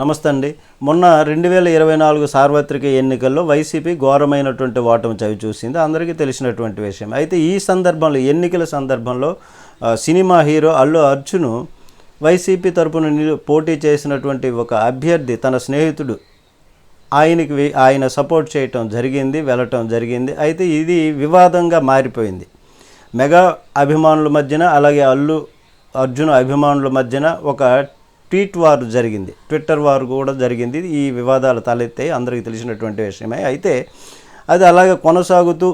నమస్తే అండి. మొన్న రెండు వేల ఇరవై నాలుగు సార్వత్రిక ఎన్నికల్లో వైసీపీ ఘోరమైనటువంటి ఓటమి చవి చూసింది. అందరికీ తెలిసినటువంటి విషయం. అయితే ఈ సందర్భంలో ఎన్నికల సందర్భంలో cinema hero Allu Arjun YCP తరపున పోటీ చేసినటువంటి ఒక అభ్యర్థి తన స్నేహితుడు ఆయనకి ఆయన సపోర్ట్ చేయటం జరిగింది వెళ్ళటం జరిగింది. అయితే ఇది వివాదంగా మారిపోయింది. మెగా అభిమానుల మధ్యన అలాగే అల్లు అర్జున్ అభిమానుల మధ్యన ఒక ట్వీట్ వారు జరిగింది. ట్విట్టర్ వారు కూడా జరిగింది. ఈ వివాదాలు తలెత్తాయి అందరికీ తెలిసినటువంటి విషయమే. అయితే అది అలాగే కొనసాగుతూ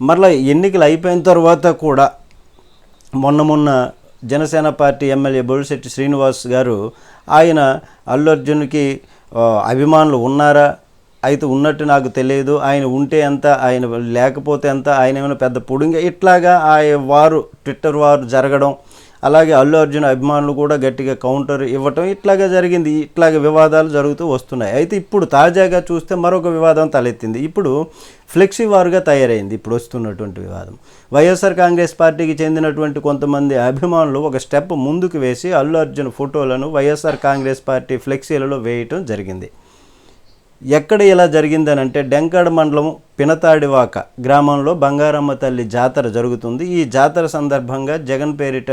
మరలా ఎన్నికలు అయిపోయిన తర్వాత కూడా మొన్న మొన్న జనసేన పార్టీ ఎమ్మెల్యే బొడిశెట్టి శ్రీనివాస్ గారు ఆయన అల్లు అర్జున్కి అభిమానులు ఉన్నారా? అయితే ఉన్నట్టు నాకు తెలియదు. ఆయన ఉంటే ఎంత ఆయన లేకపోతే ఎంత ఆయన ఏమైనా పెద్ద పొడుంగా ఇట్లాగా ఆ వారు ట్విట్టర్ వారు జరగడం అలాగే అల్లు అర్జున్ అభిమానులు కూడా గట్టిగా కౌంటర్ ఇవ్వటం ఇట్లాగా జరిగింది. ఇట్లాగే వివాదాలు జరుగుతూ వస్తున్నాయి. అయితే ఇప్పుడు తాజాగా చూస్తే మరొక వివాదం తలెత్తింది. ఇప్పుడు ఫ్లెక్సీ వారుగా తయారైంది. ఇప్పుడు వస్తున్నటువంటి వివాదం. వైఎస్ఆర్ కాంగ్రెస్ పార్టీకి చెందినటువంటి కొంతమంది అభిమానులు ఒక స్టెప్ ముందుకు వేసి అల్లు అర్జున్ ఫోటోలను వైఎస్ఆర్ కాంగ్రెస్ పార్టీ ఫ్లెక్సీలలో వేయటం జరిగింది. ఎక్కడ ఇలా జరిగిందని అంటే డెంకాడ మండలం పినతాడివాక గ్రామంలో బంగారమ్మ తల్లి జాతర జరుగుతుంది. ఈ జాతర సందర్భంగా జగన్ పేరిట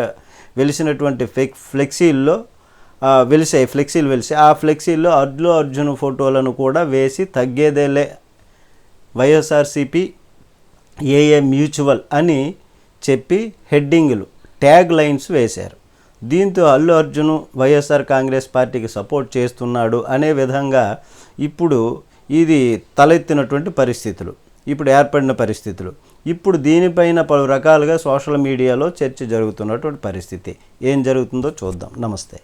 వెలిసినటువంటి ఫ్లెక్ ఫ్లెక్సీల్లో వెలిసాయి ఫ్లెక్సీలు వెలిసాయి ఆ ఫ్లెక్సీల్లో అల్లు అర్జున్ ఫోటోలను కూడా వేసి తగ్గేదేలే. వైఎస్ఆర్సిపి ఏఏ మ్యూచువల్ అని చెప్పి హెడ్డింగ్లు ట్యాగ్ లైన్స్ వేశారు. దీంతో అల్లు అర్జును వైఎస్ఆర్ కాంగ్రెస్ పార్టీకి సపోర్ట్ చేస్తున్నాడు అనే విధంగా ఇప్పుడు ఇది తలెత్తినటువంటి పరిస్థితులు. ఇప్పుడు ఏర్పడిన పరిస్థితులు. ఇప్పుడు దీనిపైన పలు రకాలుగా సోషల్ మీడియాలో చర్చ జరుగుతున్నటువంటి పరిస్థితి. ఏం జరుగుతుందో చూద్దాం. నమస్తే.